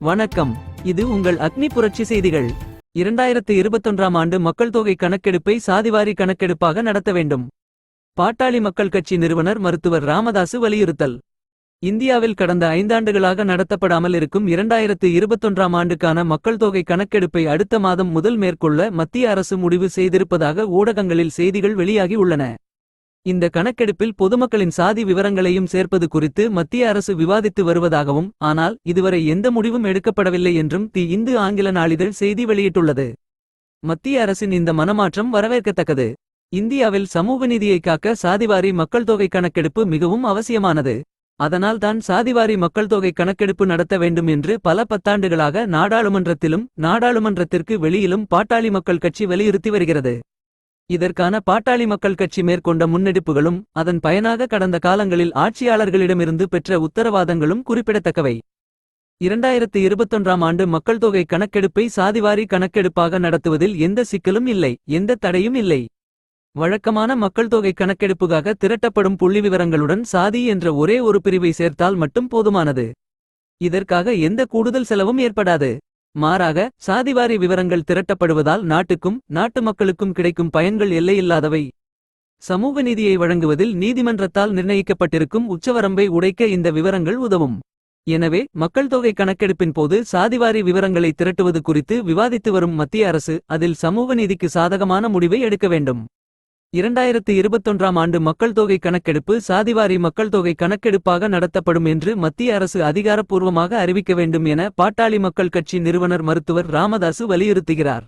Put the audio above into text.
வணக்கம். இது உங்கள் அக்னி புரட்சி செய்திகள். இரண்டாயிரத்து இருபத்தொன்றாம் ஆண்டு மக்கள் தொகை கணக்கெடுப்பை சாதிவாரி கணக்கெடுப்பாக நடத்த வேண்டும். பாட்டாளி மக்கள் கட்சி நிறுவனர் மருத்துவர் ராமதாசு வலியுறுத்தல். இந்தியாவில் கடந்த ஐந்தாண்டுகளாக நடத்தப்படாமல் இருக்கும் இரண்டாயிரத்து இருபத்தொன்றாம் ஆண்டுக்கான மக்கள் தொகை கணக்கெடுப்பை அடுத்த மாதம் முதல் மேற்கொள்ள மத்திய அரசு முடிவு செய்திருப்பதாக ஊடகங்களில் செய்திகள் வெளியாகி உள்ளன. இந்த கணக்கெடுப்பில் பொதுமக்களின் சாதி விவரங்களையும் சேர்ப்பது குறித்து மத்திய அரசு விவாதித்து வருவதாகவும் ஆனால் இதுவரை எந்த முடிவும் எடுக்கப்படவில்லை என்றும் தி இந்து ஆங்கில நாளிதழ் செய்தி வெளியிட்டுள்ளது. மத்திய அரசின் இந்த மனமாற்றம் வரவேற்கத்தக்கது. இந்தியாவில் சமூக நீதியை காக்க சாதிவாரி மக்கள் தொகை கணக்கெடுப்பு மிகவும் அவசியமானது. அதனால் தான் சாதிவாரி மக்கள் தொகை கணக்கெடுப்பு நடத்த வேண்டும் என்று பல பத்தாண்டுகளாக நாடாளுமன்றத்திலும் நாடாளுமன்றத்திற்கு வெளியிலும் பாட்டாளி மக்கள் கட்சி வலியுறுத்தி வருகிறது. இதற்கான பாட்டாளி மக்கள் கட்சி மேற்கொண்ட முன்னெடுப்புகளும் அதன் பயனாக கடந்த காலங்களில் ஆட்சியாளர்களிடமிருந்து பெற்ற உத்தரவாதங்களும் குறிப்பிடத்தக்கவை. இரண்டாயிரத்து இருபத்தொன்றாம் ஆண்டு மக்கள் தொகை கணக்கெடுப்பை சாதிவாரி கணக்கெடுப்பாக நடத்துவதில் எந்த சிக்கலும் இல்லை எந்த தடையும் இல்லை. வழக்கமான மக்கள் தொகை கணக்கெடுப்புக்காக திரட்டப்படும் புள்ளிவிவரங்களுடன் சாதி என்ற ஒரே ஒரு பிரிவை சேர்த்தால் மட்டும் போதுமானது. இதற்காக எந்த கூடுதல் செலவும் ஏற்படாது. மாறாக சாதிவாரி விவரங்கள் திரட்டப்படுவதால் நாட்டுக்கும் நாட்டு மக்களுக்கும் கிடைக்கும் பயன்கள் எல்லையில்லாதவை. சமூக நீதியை வழங்குவதில் நீதிமன்றத்தால் நிர்ணயிக்கப்பட்டிருக்கும் உச்சவரம்பை உடைக்க இந்த விவரங்கள் உதவும். எனவே மக்கள் தொகை கணக்கெடுப்பின் போது சாதிவாரி விவரங்களை திரட்டுவது குறித்து விவாதித்து வரும் மத்திய அரசு அதில் சமூக நீதிக்கு சாதகமான முடிவை எடுக்க வேண்டும். இரண்டாயிரத்து இருபத்தொன்றாம் ஆண்டு மக்கள் தொகை கணக்கெடுப்பு சாதிவாரி மக்கள் தொகை கணக்கெடுப்பாக நடத்தப்படும் என்று மத்திய அரசு அதிகாரப்பூர்வமாக அறிவிக்க வேண்டும் என பாட்டாளி மக்கள் கட்சி நிறுவனர் மருத்துவர் ராமதாசு வலியுறுத்துகிறார்.